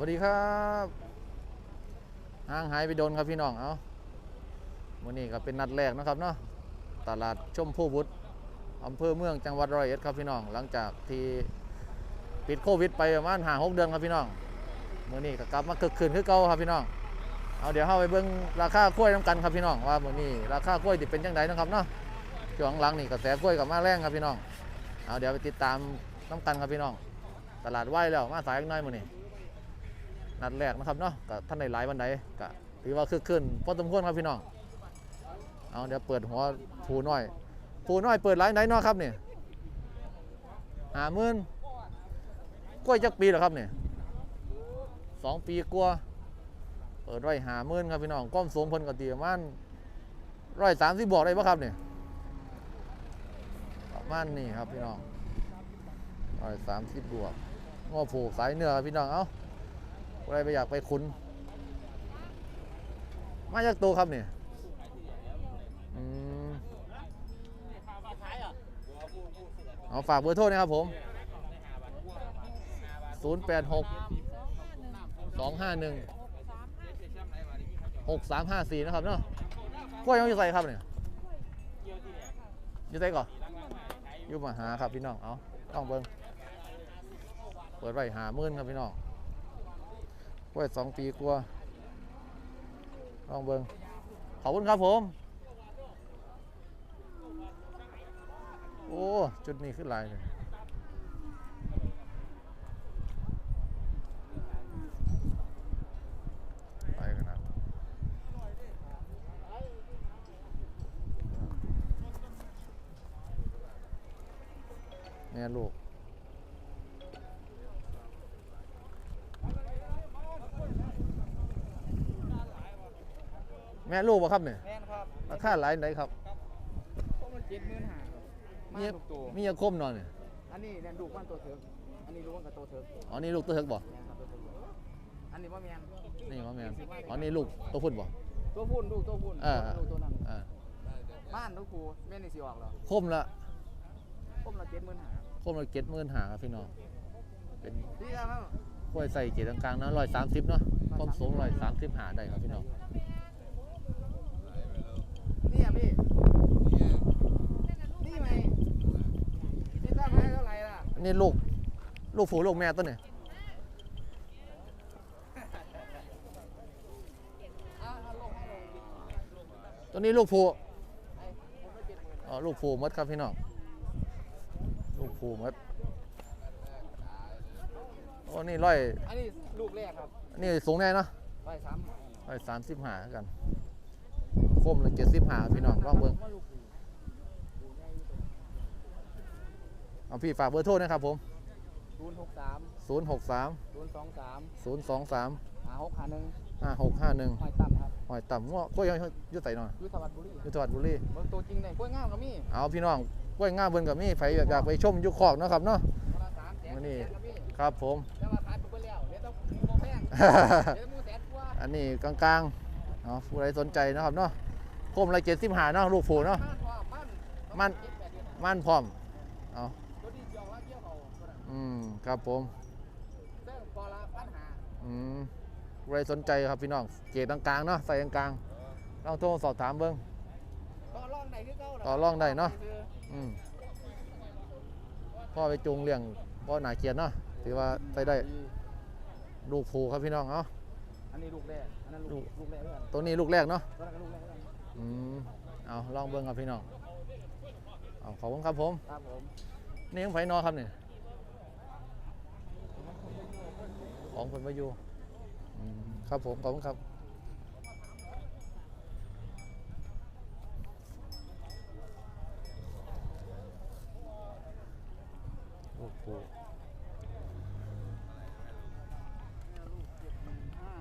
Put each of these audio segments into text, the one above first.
วัสดีครับห่างหายไปโดนครับพี่น้อง เอาวันนี้ก็เป็นนัดแรกนะครับเนาะ ตลาดชมพู่บุตรอำเภอเมืองจังหวัดร้อยเอ็ดครับพี่น้อง หลังจากที่ปิดโควิดไปประมาณห้างหกเดือนครับพี่น้องมื่อนี้ก็กลับมาคึกคืนคือเก่าครับพี่น้อง เอาเดี๋ยวเข้าไปเบิ่งราคากล้วยน้ำกันครับพี่น้องว่ามื่อนี้ราคากล้วยติดเป็นยังไงนะครับเนาะช่วงหลังนี่กระแสกล้วยกับมาแรงครับพี่น้อง เอาเดี๋ยวไปติดตามน้ำกันครับพี่น้อง ตลาดไหวแล้วมาสายกหน้อยมื่อนี้ นัดแรกนะครับเนาะก็ท่านในหลายวันใดก็ถือว่าคึกคืนพอสมควรครับพี่น้องเอาเดี๋ยวเปิดหัวผูน้อยผูน้อยเปิดไลน์ไหนเนาะครับเนี่ยหาหมื่นกล้วยจักปีเหรอครับเนี่ยสองปีกว่าเปิดไว้หาหมื่นครับพี่น้องก้มสูงพิ่นก็ตีประมาณร้อยสามสิบบอกได้ปะครับเนี่ยประมาณนี้ครับพี่น้องร้อยสามสิบบวกง้อผูกสายเนื้อพี่น้องเอ้า ใครไปอยากไปคุ้น มาจากตัวครับเนี่ยเอาฝากเบอร์โทรนะครับผม 086 251 6354 นะครับเนาะกล้วยยังอยู่ใส่ครับเนี่ยอยู่ใส่ก่อนอยู่มาหาครับพี่น้อง เอาต้องเบิ้งเปิดไว้หามื่นครับพี่น้อง กล้วยสองปีกลัวลองเบิงขอบคุณครับผม โอ้ จุดนี้ขึ้นลายเลยไปกันนะแม่ลูก แม่ลูกป่ะครับเนี่ยแม่นครับราคาหลายไหนครับพวกมันเจ็ดหมื่นห้าครับมามีลูกตัวมียาคมหน่อยเนี่ยอันนี้เนี่ยลูกมันตัวเถิกอันนี้ลูกมันกับตัวเถิกอ๋อนี่ลูกตัวเฮกบ่แม่นครับตัวเถิกอันนี้ว่าแมนนี่ว่าแม่นอ๋อนี่ลูกตัวพุ่นบ่ ตัวพุ่นลูกตัวพุ่นอ่าลูกตัวนั้นอ่าบ้านลูกครูแม่นนี่สิออกเหรอคมละพวกเราเจ็ดหมื่นห้าคมละเจ็ดหมื่นหาครับพี่น้องเป็นที่แล้วกล้วยใส่เกล็ดกลางๆนะร้อยสามสิบเนาะความสูงร้อยสามสิบหาได้ครับพี่น้อง นี่อะพี่นี่ไหมที่ตั้งให้เท่าไหร่ล่ะ อั นนี่ลูก ลูกผูลูกแม่ตัวเนี่ยเอาเอาลงให้ลงตัวนี้ลูกผูไอ้ผมก็เจ็ดหมื่นอ๋อลูกผูหมดครับพี่น้อง ลูกผูหมดโอ้นี่ร้อย อันนี้ลูกแรกครับอันนี่สูงแน่เนาะร้อยสามร้อยสามสิบหากันคมละเจ็ดสิบหาพี่น้องลองเบิ่ง เอาพี่ฝากเบอร์โทรนะครับผม ศูนย์หกสาม0 6 3 ศูนย์สองสาม0 2 3 หาหกหาหนึ่ง5 6 5 1หอยต่ำครับหอยต่ำง้อก็ยังอยุ่ใส่หน่อยอยุทธวัฒน์บุรีอยุ่จังหวัดบุรี เบิ่งตัวจริงได้กล้วยงามก็มีเอาพี่น้องกล้วยง่ามเบิ่นกับมีไผอยากไปชมอยุคอกเนาะครับเนาะ คนละสามแสนมื้อนี้ แสก็มีครับผม แต่ว่าขายไปเบิ่แล้วเดี๋ยวต้องโมแพงเดี๋ยวมูแสนกว่าอันนี้กลางๆเนาะผู้ใดสนใจนะครับเนาะคมละเจ็ดสิบหาเนาะลูกผูเนาะ บ้านพอบ้านมัน เจ็ดแปดเดือนมั่นพร้อม เอา อืมครับผมเส้นพอละปัญหาอืมผู้ใดสนใจครับพี่น้องเกรดกลางๆเนาะใส่กลางๆลองโทรสอบถามเบิ่งต่อรองได้คือเก่าต่อรองได้เนาะคืออืมพ่อไปจูงเลี้ยงพ่อหนาเกียรติเนาะถือว่าใส่ได้ลูกผูครับพี่น้องเอาอันนี้ลูกแรกอันนั้นลูกลูกแรกด้วยกันตัวนี้ลูกแรกเนาะตัวนั้นก็ลูกแรกด้วยกันอืมเอาลองเบิ่งครับพี่น้องเอาขอบคุณครับผมครับผมนี่ยังไผนอครับเนี่ย ของคนมาอยู่อืมครับผมขอบคุณครับโอ้โหห้า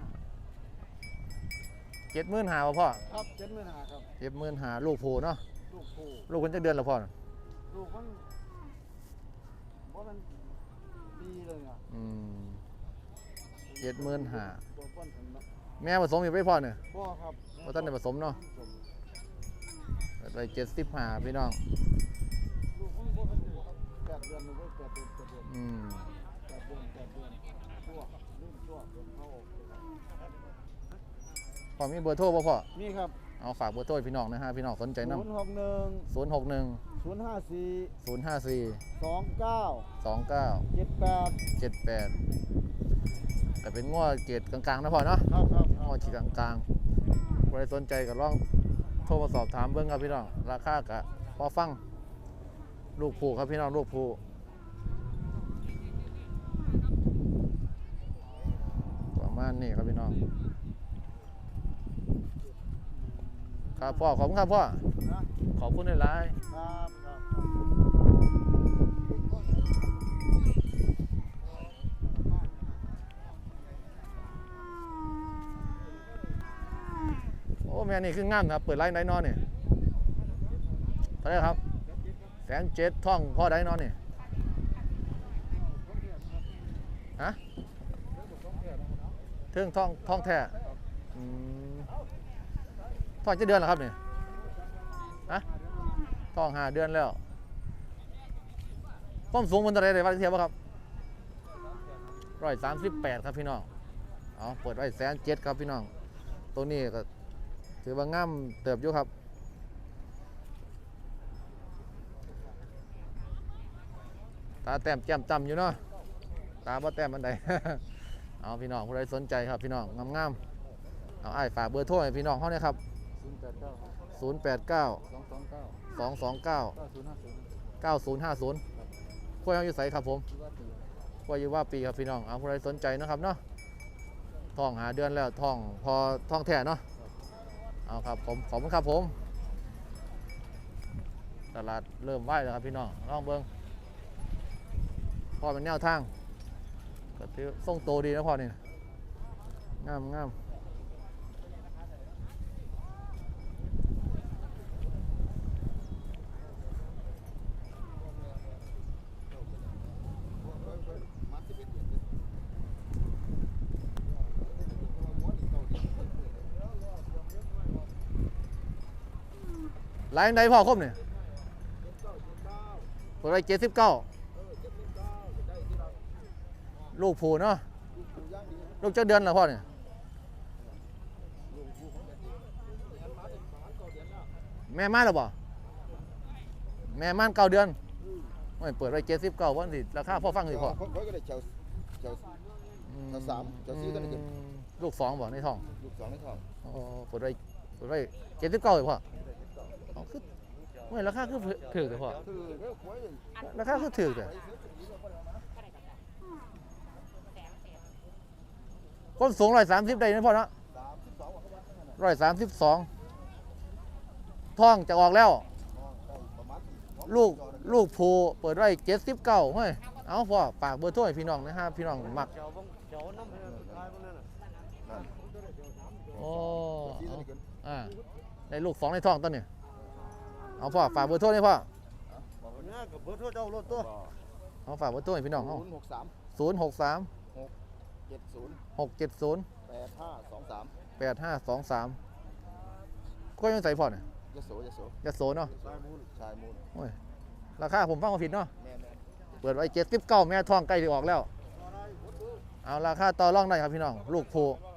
เจ็ดหมื่นหาบ่พ่อครับเจ็ดหมื่นห้าครับเจ็ดหมื่นหาลูกผูเนาะลูกผู้ลูกคนจะเดือนละพ่อน่ะลูกมันว่ามันปีเลยอะอืม เจ็ดหมื่นหาบ่ป้อนผมเนาะแม่ผสมอยู่ไปพ่อเนี่ยบ่ครับบ่ทันได้ผสมเนาะผมไปเจ็ดสิบหาพี่น้อง ลูกมันบ่ทันได้ครับแปดเดือนหนึงก็แปดเดือนแปดเดือนอืมแปดเดือนแปดเดือนตัวรุ่นตัวพ่อมีเบอร์โทรป่ะพ่อ นี่ครับเอาฝากเบอร์โทรให้พี่น้องนะฮะพี่น้องสนใจศูน้นย์หกหนึ่งำศูนย์หกหนึ่งศูนย์ห้าสี่ศูนย์ห้าสี่สองเก้าสองเก้าเจ็ดแปดเจ็ดแปด แต่เป็นง้อเกรดกลางๆนะพ่อเนาะครับครับคง้อรับฉีดกลางๆใครสนใจก็ลองโทรมาสอบถามเบิ้งครับพี่น้อง ราคากะพอฟัง ลูกผูครับพี่น้องลูกผูประมาณนี้ครับพี่น้อง ครับพ่อขอบคุณครับพ่อ นะขอบคุณในไลน์ครับครับ โอ้ แม่นี่คืองามครับเปิดไลน์ไดนอนนี่เท่าไหรครับแสนเจ็ดท่องพ่อไดนอนนี่ฮะเทิงท่องท่องแท้ท่องจะเดือนเหรอครับเนี่ยฮะท่องหาเดือนแล้วความสูงมันเท่าไรเลยวัดเทียบครับร้อยสามสิบแปดครับพี่น้อง เอาเปิดไว้แสนเจ็ดครับพี่น้อง ตัวนี้ก็ ถือว่างามเติบอยู่ครับ ตาแต้มแจ่มจำอยู่เนาะตาบ่แต้มอันใดเอาพี่น้องผู้ใดสนใจครับพี่น้องงามๆเอาไอ้ฝากเบอร์โทรให้พี่น้องเขาเนี่ยครับศูนย์แปดเก้า089สองสองเก้า229เก้าศูนย์ห้าศูนย์9050คุยเอาอยู่ใสครับผมที่ว่าตีคุยอยู่ว่าปีครับพี่น้องเอาผู้ใดสนใจนะครับเนาะท่องหาเดือนแล้วท่องพอท่องแท้เนาะ เอาครับผมขอบคุณครับผม ตลาดเริ่มไหวแล้วครับพี่น้องลองเบิ้งพ่อเป็นแนวทางก็ส่งโตดีนะพ่อนี่งามงาม ไลน์ไหนพ่อครบเนี่ยเปิดไว้เจ็ดสิบเก้าลูกผูเนาะลูกเจ้าเดือนเหรอพ่อเนี่ยแม่ม่านหรือเปล่าแม่ม่านเก้าเดือนไม่เปิดไว้เจ็ดสิบเก้าวันสิราคาพ่อฟังสิพ่อเขาเขาก็ได้เจ้าเจ้าอืเจ้าสามเจ้าสี่ตัวนี้ลูกสองบอกในท้องลูกสองในท้องอ๋อเปิดไว้เปิดไว้เจ็ดสิบเก้าเลยพ่อเอาคือ ไม่ราคาคือถือแต่พ่อราคาคือถือแต่คนสูงร้อยสามสิบได้นะพ่อเนาะร้อยสามสิบสองท้องจะออกแล้ว ลูกลูกผูเปิดไว้เจ็ดสิบเก้าเฮ้ยเอาพ่อฝากเบอร์โทรให้พี่น้องนะฮะพี่น้องมักโอ้เจ้าสี่ตัวเอานี้ขึ้นอ่าในลูกสองในท้องต้นเนี่ย เอาพ่อฝากเบอร์โทรให้พ่อวันนี้กับเบอร์โทรเจ้ารถตัวเอาฝากเบอร์โทรให้พี่น้องเอาศูนย์หกสามศูนย์หกสามเจ็ดศูนย์หกเจ็ดศูนย์แปดห้าสองสามแปดห้าสองสามก็ยังใส่พอเนี่ยยโสยโสยะโสเนาะชายมูลชายมูลโอ้ยราคาผมฟังมาผิดเนาะแม่แม่เปิดไว้เจ็ดสิบเก้าแม่ท้องใกล้จะออกแล้ว เอาราคาต่อรองได้ครับพี่น้อง ลูกผูอื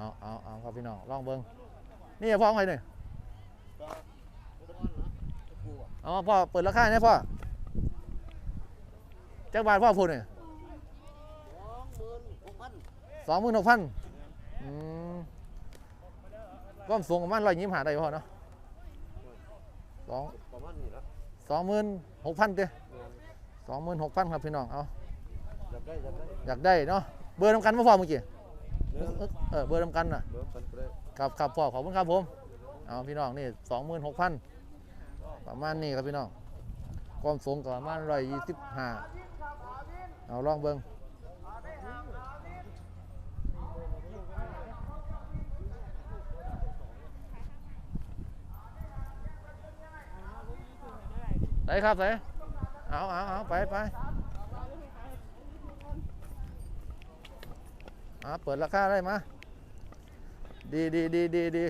เอาเอาเอาครับพี่น้องลองเบิ้งนี่พ่อของใครเนี่ยอะเอาพ่อเปิดราคาเนี่ยพ่อจักบาทพ่อพูดเนี่ยสองหมื่นหกพันองหมื่นหกพันสูงประมาณร้อยยี่สิบห้าได้พ่อเนาะสองสองหมื่นหกพันเด้สองหมื่นหกพันครับพี่น้องเอาอยากได้อยากได้เนาะเบอร์นำกันมาพ่อเมื่อกี้ เอเออเออเบอร์นำกันน่ะเบอร์กันก็ได้ครับครับพ่อขอบคุณครับผมเอาพี่น้องนี่สองหมื่นหกพันประมาณนี้ครับพี่น้องความสูงก็ประมาณร้อยยี่สิบห้าเอาลองเบิ้งไหนครับไหนเอาเอาเอาไปไป อาเปิดราคาได้มาดีดีดีดีดี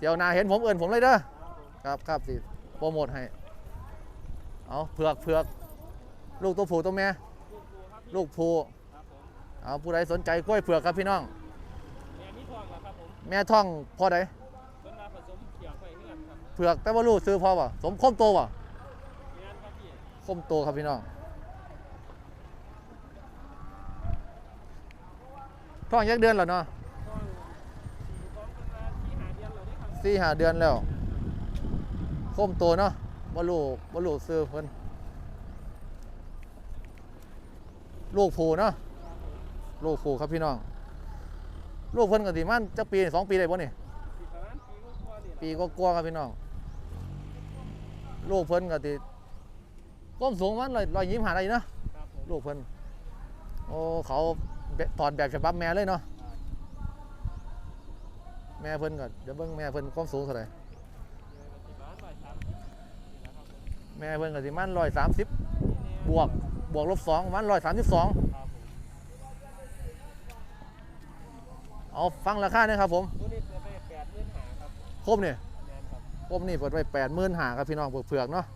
เดี๋ยวนาเห็นผมเอื่นผมเลยเด้อครับครับสิโปรโมทให้เอาเผือกเผือกลูกตัวผูตัวแม่ลูกผูเอาผู้ใดสนใจกล้วยเผือกครับพี่น้องแม่ท้องพ่อใดเผือนครับเผือกแต่ว่าลูกซื้อพ่อป่ะสมคมโตป่ะคบพี่คมโตครับพี่น้อง ท้องยักเดือนแล้วเนาะทองสี่ทองเนาที่หาเดือนเราได้ครับสี่ห้าเดือนแล้วคมโตเนาะบ่ลูกบ่ลูซื้อเพิ่นลูกผูเนาะลูกผูครับพี่น้อง ลูกเพิ่นก็สิมันจักปีสองปีได้บ่นี่สิประมาณปีกว่าๆนี่ปีก็กลัวครับพี่น้อง ลูกเพิ่นก็ติก้มสูงมันร้อยยิ้มหาอยู่นะครับผมลูกเพิ่นโอ้เขา ถอดแบบฉบับแม่เลยเนาะแม่เพิ่นก็เดี๋ยวเบิ่งแม่เพิ่นความสูงเท่าไหร่สิประมาณร้อยสามสิบนี่นะครับผมแม่เพิ่นก็สิมันร้อยสามสิบบวกบวกลบสองมันร้อยสามสิบสองเอาฟังราคาเนี่ยครับผมครบเนี่ยครบนี่เปิดไว้แปดหมื่นหาครับพี่น้องเผือกเนาะ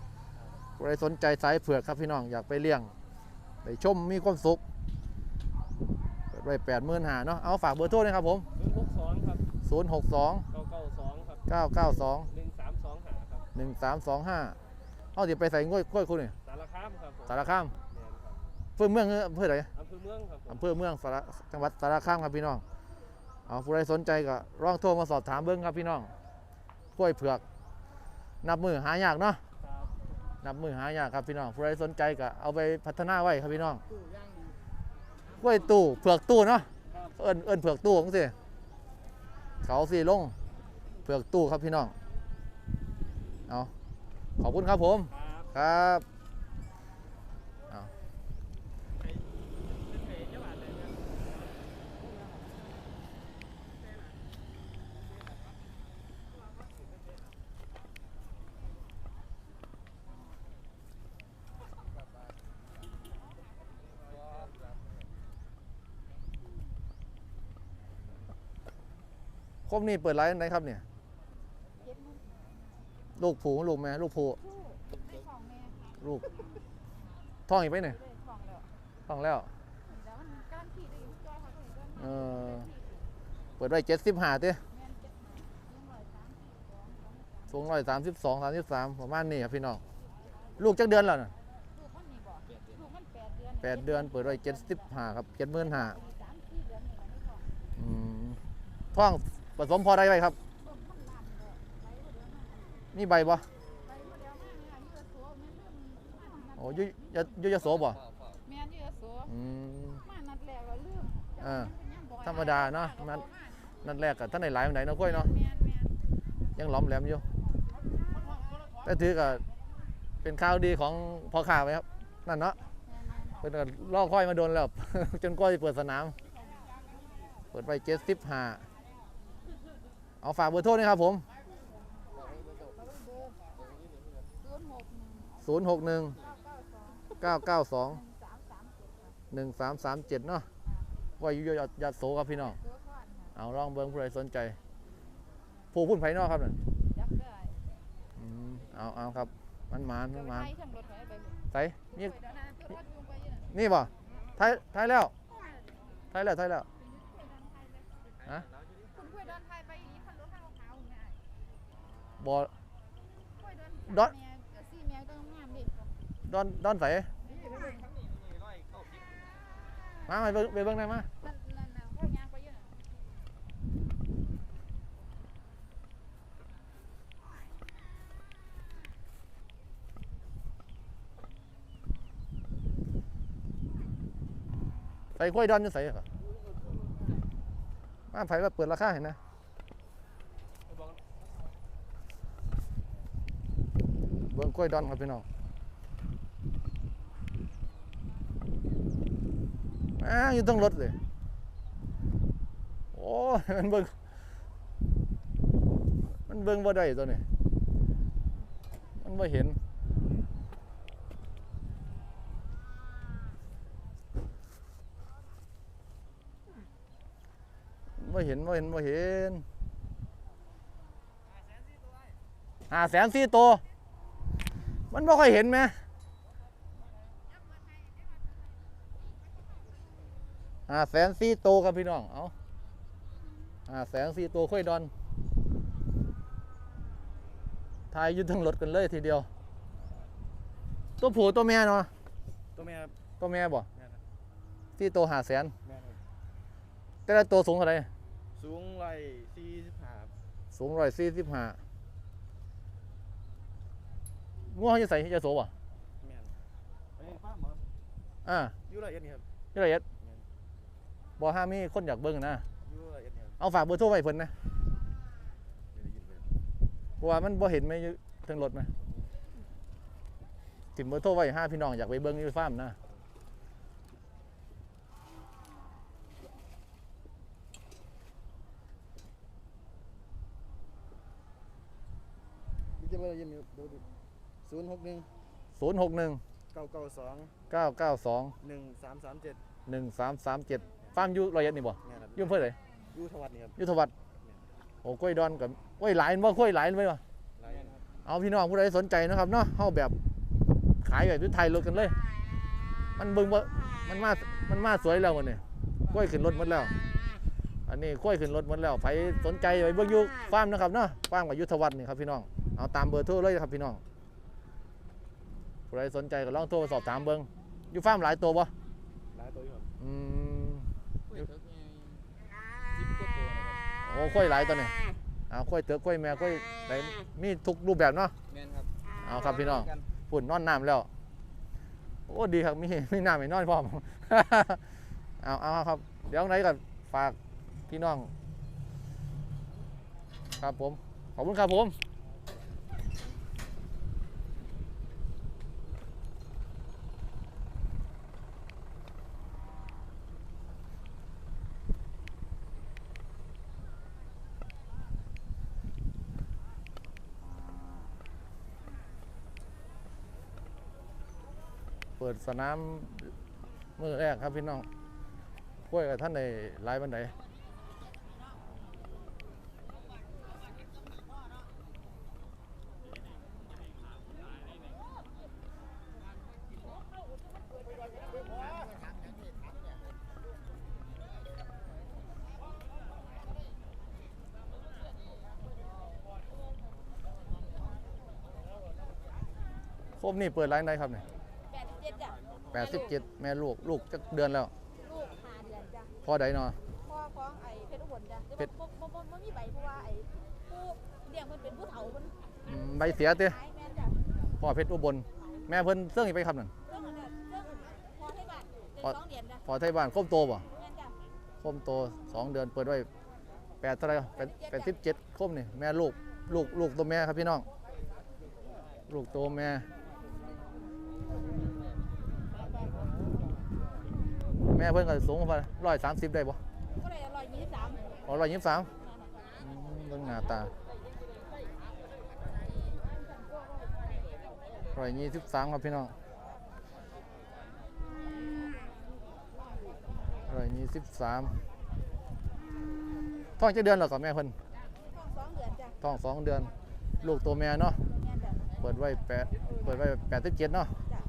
ใครสนใจสายเผือกครับพี่น้องอยากไปเลี้ยงไปชมมีความสุข เปิดไว้แปดหมื่นหาเนาะเอาฝากเบอร์โทรนะครับผมหนึ่งหกสองครับศูนย์หกสองเก้าเก้าสองครับเก้าเก้าสองหนึ่งสามสองหาครับหนึ่งสามสองห้าเอาเดี๋ยวไปใส่กล้วยกล้วยคุณนี่สารคามครับผมสารคามแม่นครับเพื่อเมืองอำเภอไหนอำเภอเมืองครับผมอำเภอเมืองสารจังหวัดสารคามครับพี่น้องเอาผู้ใดสนใจก็ร้องโทรมาสอบถามเบิ้งครับพี่น้องกล้วยเผือก นับมือหายากเนาะครับนับมือหายากครับพี่น้องผู้ใดสนใจก็เอาไปพัฒนาไว้ครับพี่น้องตู้ย่างดี กล้วยตู้เผือกตู้เนาะเอิ้นเอิ้นเผือกตู้ของสิเขาสีลงเผือกตู้ครับพี่น้องเอาขอบคุณครับผมครับ ครับเอา ไปเป็นเพจจังหวัดไหนครับ ครบนี่เปิดไลฟ์ไหนครับเนี่ย ลูกผูลูกแม่ลูกผูได้ของแม่ค่ะลูกท้องอีกไปเนี่ยได้ของแล้วท้องแล้ว แล้วมันการขี่ได้อยู่จ้อยค่ะเห็นด้วยเออ เปิดไว้เจ็ดสิบห้าเต้แม่นเจ็ดหายังร้อยสามสี่สองสองสามสูงร้อยสามสิบสองสามสิบสามประมาณนี้ครับพี่น้อง ลูกจักเดือนแล้วน่ะลูกมันนี่บอกลูกมันแปดเดือนแปดเดือน เปิดไว้เจ็ดสิบห้าครับเจ็ดหมื่นห้าสามสี่เดือนนี่แหละไม่ของ อืมท้อง ผสมพอได้ไหมครับต้นพันล้านเลยไหลมาเดือนมามีใบบ่ไหลมาเดือนมาเนี่ยยืดโสแม่นเรื่องโอ้ยยยยยโสบ่แม่นยืดโสอืมมานัดแรกเราลืมอ่าเป็นย่ำบ่อยธรรมดาเนาะนัดนั่นแรกกับท่านไหนหลายวันไหนเนาะกล้วยเนาะแม่นแม่นยังหล้อมแหลมอยู่แต่ถือกับเป็นข่าวดีของพ่อค้าไหมครับนั่นเนาะแม่นแม่นเพิ่นก็ล่อค่อยมาโดนแล้วจนกล้วยเปิดสนาม เปิดไปเจ็ดสิบห้า เอาฝากเบอร์โทรนี่ครับผมศูนย์หกหนึ่ง0 6 1เก้าเก้าสอง9 9 2สามสามเจ็ดค่ะ1 3 3 7 เนาะว่าอยู่ยอดยอดโสครับพี่น้องตัวก่อนค่ะเอาลองเบิ้งผู้ใดสนใจ ผู้พุ่นไผนอกครับนั่นจับได้อืมเอาเอาครับ มันหมานมันหมานไปทั้งรถไปไปหมดใส่นี่เดี๋ยวนะเพื่อนยุงไปอยู่น่ะนี่บ่ไทยไทยแล้วไทยแล้วไทยแล้ว ฮะ คุณคุยเดินไทยไปอีพันรถข้าวขาวง่าย บ่คุยเดินดอนแม่กับซี่แม่ต้องงามดิดอนดอนใส่มาไปเบิ่งไปเบิ่งได้มานั่นนั่นน่ะเข้ายางไปอยู่น่ะใส่กล้วยดอนจะใส่ครับมาไผว่าเปิดราคาเห็นนะ เบิ่งกล้วยดอนครับพี่น้องอ่าอยู่ต้องรถเลยโอ้มันเบิ่งมันเบิ่งบ่ได้ตัวนี้มันบ่เห็นไม่เห็นไม่เห็นไม่เห็นห้าแสนสี่ตัว มันไม่ค่อยเห็นไหมห้าแสนซีโตครับพี่น้อง เอาห้าแสนซีโตค่อยดอนทายยึดทั้งรถกันเลยทีเดียว ตัวผัวตัวแม่เนาะ ตัวแม่คตัวแม่บ่ซีโตหาแสนแแต่ละตัวสูงเท่าไหร่สูงร้อยสี่สิบห้าสูงร้อยสี่สิบห้า ง่วงจะใส่จะโสบ่แม่นอันนี้ป้าหมออ่าอยู่ร้อยเอ็ดนี่ครับยี่ละเอียดบ่ห้ามีคนอยากเบิ่งนะ อยู่ร้อยเอ็ดนี่ครับเอาฝากเบอร์โทรไว้เพิ่นนะเดี๋ยวได้ยินเลยเพราะว่ามันบ่เห็นไหมอยู่เทั้งรถไหมถิ่มเบอร์โทรไว้ห้าพี่น้องอยากไปเบิ่งอยู่ฟาร์มนะมีจะมาได้ยินอยู่ดูดิ ศูนย์หกหนึ่งศูนย์หกหนึ่งเก้าเก้าสองเก้าเก้าสองหนึ่งสามสามเจ็ดหนึ่งสามสามเจ็ดฟาร์มอยู่ร้อยเอ็ดนี่บ่แม่ครับอยุ่อำเพื่อไหนอยู่ทวัดนี่ครับ ยุทธวัฒน์โอ้กล้วยดอนกับกล้วยหลายบ่กล้วยหลายไหมวะ หลายอันครับเอาพี่น้องผู้ใดสนใจนะครับเนาะเฮาแบบขายแบบยุทธไทยรถกันเลย มันเบิ่งว่ามันมา มันมาสวยแล้ววันนี้กล้วยขึ้นรถหมดแล้ว อันนี้กล้วยขึ้นรถหมดแล้วใครสนใจไปเบิ่งอยู่ฟาร์มนะครับเนาะฟาร์มกับยุทธวัฒน์นี่ครับพี่น้อง เอาตามเบอร์โทรเลยครับพี่น้อง ผู้ใดสนใจก็ลองโทรสอบถามเบิ่งอยู่ฟาร์มหลายตัวบ่หลายตัวอยู่ครับอืมกล้วยเถิกไงสิบกว่าตัวนะครับโอ้กล้วยหลายตัวนี่เอากล้วยเตือกกล้วยแม่กล้วยไหนมีทุกรูปแบบเนาะ แม่นครับเอาครับพี่น้อง กันฝุ่นนอนน้ำแล้ว โอ้ดีครับมีมีน้ำให้นอนพร้อม เอาเอาครับ เดี๋ยวไหนก็ฝากพี่น้อง ครับผม ขอบคุณครับผม ดสนามมือแรกครับพี่น้องคุยกับท่านในไลฟ์บันไดโคมนี่เปิดไลฟ์ไหนครับเนี่ย แปดสิบเจ็ดจ้ะ แปดสิบเจ็ดแม่ลูกลูกจะเดือนแล้ว ลูกหาเดือนจ้ะพ่อใดเนาะ พ่อฟ้องไอ้เพชรอุบลจ้ะแต่เพว่าชร บ่บ่บ่บ่มีใบเพราะว่าไอ้ผู้เลี้ยงมันเป็นผู้เฒ่ามันอืมใบเสียเต้ขายแม่นจ้ะพ่อเพชรอุบลแม่เพิ่นเสื่องอีกไปครับนั่น เรื่องนั้นน่ะเรื่องพอให้บ้านเดือนพอ สองเดือนจ้ะพ่อไทยบ้านโคมโตบ่แม่นจ้ะโคมโตสองเดือนเปิดไว้แปดเท่าไหรแปดแปดสิบเจ็ดโคมนี่แม่ลูกลูกลูกตัวแม่ครับพี่น้อง ลูกตัวแม่ แม่เพิ่นก็สูงประมาณร้อยสามสิบได้บ่ก็เลยร้อยยี่สิบสามอ๋อร้อยยี่สิบสามเบิ่งหน้าตาร้อยยี่สิบสามครับพี่น้องร้อยยี่สิบสามท้องจะเดือนเหรอกับแม่เพิ่นท้องสองเดือนจ้ะท้องสองเดือน ลูกตัวแม่เนาะแม่นจ้ะเปิดไว้แปดเปิดไว้แปดสิบเจ็ดเนาะจ้ะ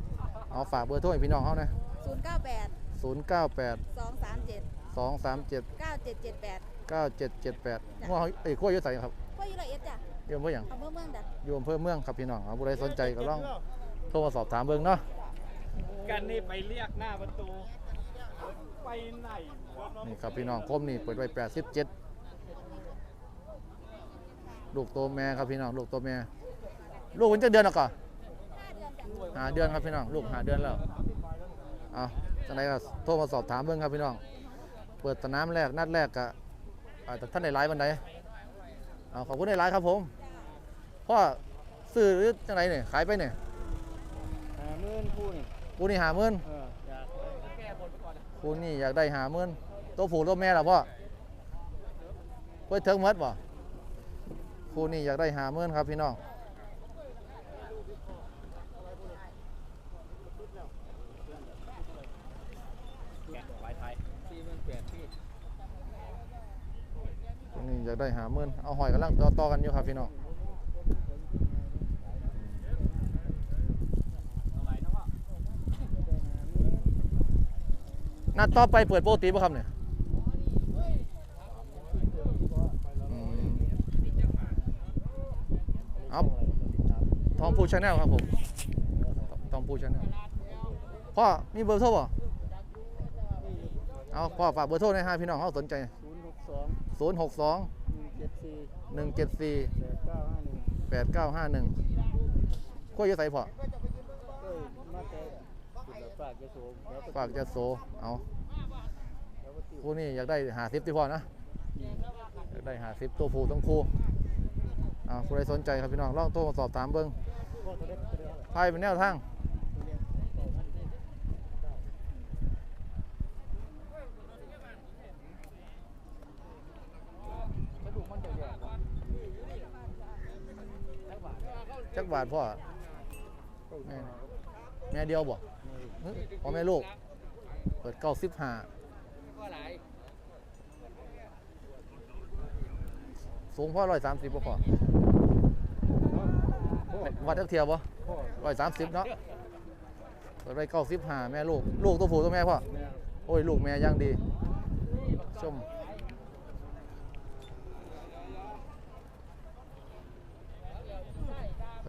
เอาฝากเบอร์โทรให้พี่น้องเขานะศูนย์เก้าแปด ศูนย์เก้าแปดสองสามเจ็ดสองสามเจ็ดเก้าเจ็ดเจ็ดแปดเก้าเจ็ดเจ็ดแปดว่าเขาเอ้ยขั้วอยุ่ใส่ครับก็อยู่ละเอียดจ้ะเยี่ยมเพื่ออย่างอำเภอเมืองจ้ะอยู่อำเภอเมืองครับพี่น้องเอาผู้ใดสนใจก็ลองโทรมาสอบถามเบิ่งเนาะ กันนี่ไปเรียกหน้าประตู ไปไหนวะนี่ครับพี่น้องคมนี่เปิดไว้แปดสิบเจ็ดลูกตัวแม่ครับพี่น้องลูกตัวแม่ลูกมันจะเดือนแล้วก่อนห้าเดือนจ้ะ หาเดือนครับพี่น้องลูกหาเดือนแล้วเอา จังไดก็โทรมาสอบถามเบิ่งครับพี่น้อง เปิดสนามแรกนัดแรกกะอ่าแต่ท่านในไลฟ์บันไดเอาขอบคุณในไลฟ์ครับผมพ่อซื้อหรือจังไรเนี่ยขายไปเนี่ยหาหมื่นคู่นี่กูนี่หาเมื่นเอออยากแก้บนไปก่อนนะกูนี่อยากได้หาเมื่นตัวผูตัวแม่ล่ะพ่อเพื่อเทิงหมัดบ่กูนี่อยากได้หาเมื่นครับพี่น้อง แกะไว้ไทย สี่หมื่นแปดพี่ กู นี่อยากได้หาเมื่นเอาหอยกำลังต่อต่อกันอยู่ครับพี่น้องเอาไว้นะว่านัดต่อไปเปิดโปกติป่ะครับเนี่ยอืมเอาทองพูชาแนลครับผมทองพูชาแนลพ่อมีเบอร์โทรป่เอาพ่อฝากเบอร์โทรในอยให้พี่น้องเขาสนใจ ศูนย์หกสอง062หนึ่งเจ็ดสี่174แปดเก้าห้าหนึ่ง8951ขั้วอยี่ใส่พ่อเอ้ยมาแต่สุดฝากจะโสมแล้วก็ฝากจะโซเอาแล้วก็ติวคู่นี้อยากได้หาซิปที่พ่อนะอยากได้หาซิปตัวผู้ต้องคู่อ่าผู้ใดสนใจครับพี่น้องลองโทรมาสอบถามเบิ้งพ่อตัวเล็กตัวเดียวอะไรไพ่เป็นแนวทาง ตัวเนี้ย กระดูกมันจะแยกครับ จักบาทพ่อแม่แม่เดียวบ่พ่อแม่ลูก เปิดเก้าสิบห้าสูงพ่อร้อยสามสิบพ่อวัดเทียบบ่ร้อยสามสิบเนาะเปิดไปเก้าสิบห้าแม่ลูก ลูกตัวผู้ตัวแม่พ่อ โอ้ย ลูกแม่ย่างดี ชม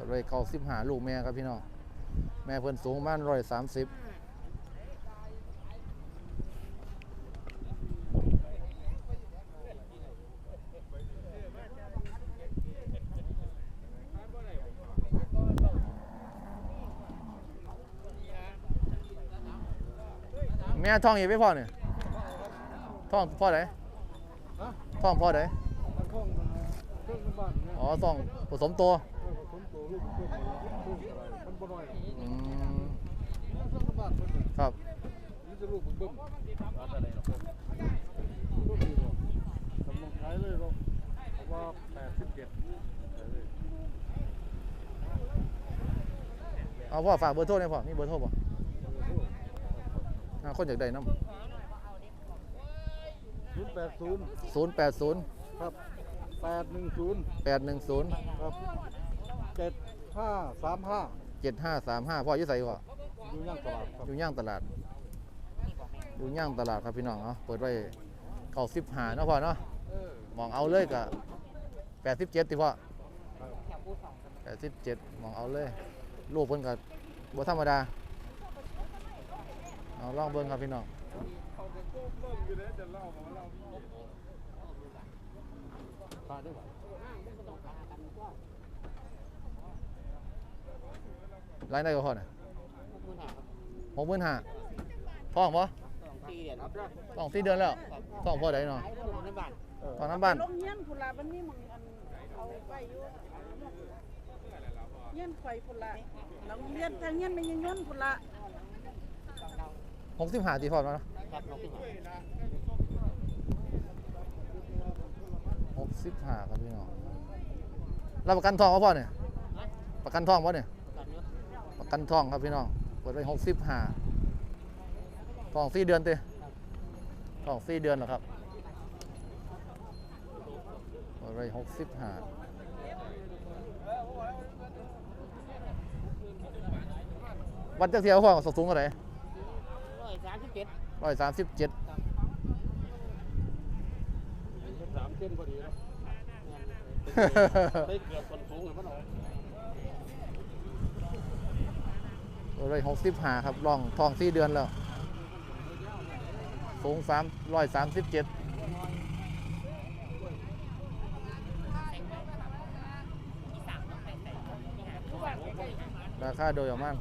เปิดไปเก้าสิบห้าลูกแม่ครับพี่น้องแม่เพิ่นสูงประมาณร้อยสามสิบแม่ท้องอีกไหม่พ่อเนี่ยท้องพ่อไหนฮะท้องพ่อไหนมันท่องมันเครื่องบ้านเนี่ยอ๋อท้องผสมตัวเออผ มโตลูกเครื่องเครื่องอะไรมันบ่น้อยอืมเครื่องบ้านเพิ่นน่ะครับนี่จะลูกเบิ่มว่าจะได้หรอกลูกดีบ่กำลังขายเลยเนาะเพราะว่า87ขายเลยเอาพ่อฝากเบอร์โทรหน่อยพ่อมีเบอร์โทรป่ะคนอยากได้น้ำศูนย์แปดศูนย์ศูนย์แปดศูนย์ครับแปดหนึ่งศูนย์แปดหนึ่งศูนย์ครับเจ็ด ห้าสามห้าเจ็ดห้าสามห้าพ่ออยุ่ใส่ก่ออยู่ย่างตลาดครับอยู่ย่างตลาด อยู่ย่างตลาดครับพี่น้องเนาะเปิดไว้เก้าสิบห้าเนาะพ่อเนาะเออมองเอาเลยกะแปดสิบเจ็ดติพ่อครับแปดสิบเจ็ดมองเอาเลย ลูกเพิ่นกับบัธรรมดาเอาลองเบิ่งครับพี่น้องพาได้ไหม รายได้ก็พอน่ะหกหมื่นห้าท้องปะสี่เหรียญครับท้องสี่เดือนแล้วท้องพ่อใดเนาะขายคนในบ้านท้องน้ำบ้านลงเงี้ยนพุ่นละมันมีหมึงอันเอาไปอยู่เงี้ยนไฟพุ่นละแล้วเงี้ยนทางเงี้ยนไม่ยังเงี้ยนพุ่นละหกสิบห้าตีพอมาครับน้องพี่หกสิบห้าครับพี่น้องรับประกันทองก็พ่อเนี่ยประกันทองป่ะเนี่ยกันเยอะ ประกันทองครับพี่น้องเปิดไว้หกสิบห้าทองสี่เดือนเต้ทองสี่เดือนเหรอครับเปิดไว้หกสิบห้าวัดจักเทียวพ่อสสูงเท่าไหร่ร้อยสามสิบเจ็ดร้อยสามสิบเจ็ดสามเส้นพอดีนะได้เกือบคนสูงเลยมัน ร้อยหกสิบห้าครับลองทองสี่เดือนแล้ว สูงสามร้อยสามสิบเจ็ดราคาโดยประมาณ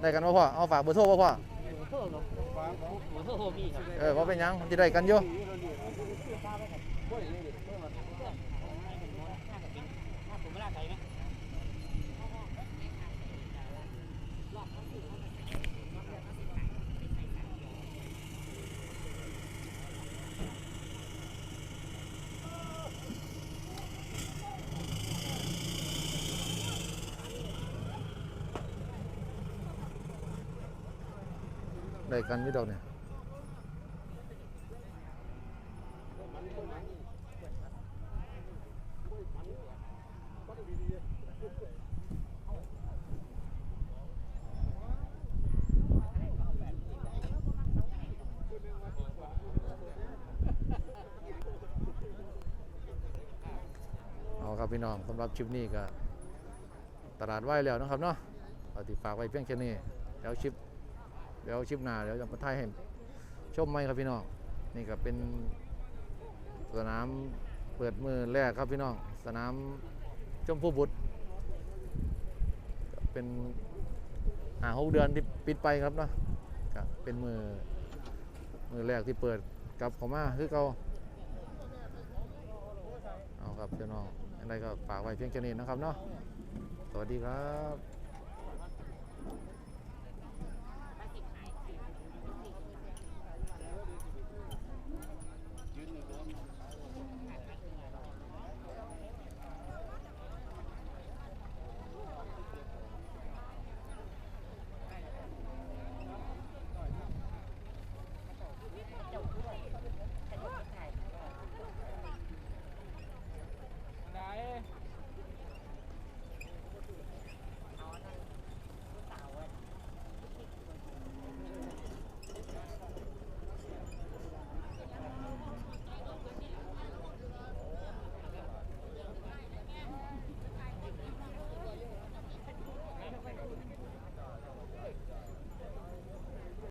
ได้กันว่าพ่อ เอาฝากเบอร์โทรว่าพ่อ โทษเนาะฟังเขาหมูโทษมีครับเออว่าเป็นหยังจะได้กันอยู่ เกันไม่ดอกเนี่ยอาครับพี่น้องสำหรับชิปนี้ก็ตลาดไหวแล้วนะครับเนาะอติดฝากไว้เพียงแค่นี้แล้วชิป ดี๋ยวคลิปหน้าเดี๋ยวจะมาถ่ายให้ชมไหมครับพี่น้องนี่ก็เป็นสนามเปิดมือแรกครับพี่น้อง สนามชมพูบุตรเป็นหาหกเดือนที่ปิดไปครับเนาะก็เป็นมือมือแรกที่เปิดกลับเขามาคือเก่าเอาครับพี่น้องอะไรก็ฝากไว้เพียงแค่นี้นะครับเนาะสวัสดีครับ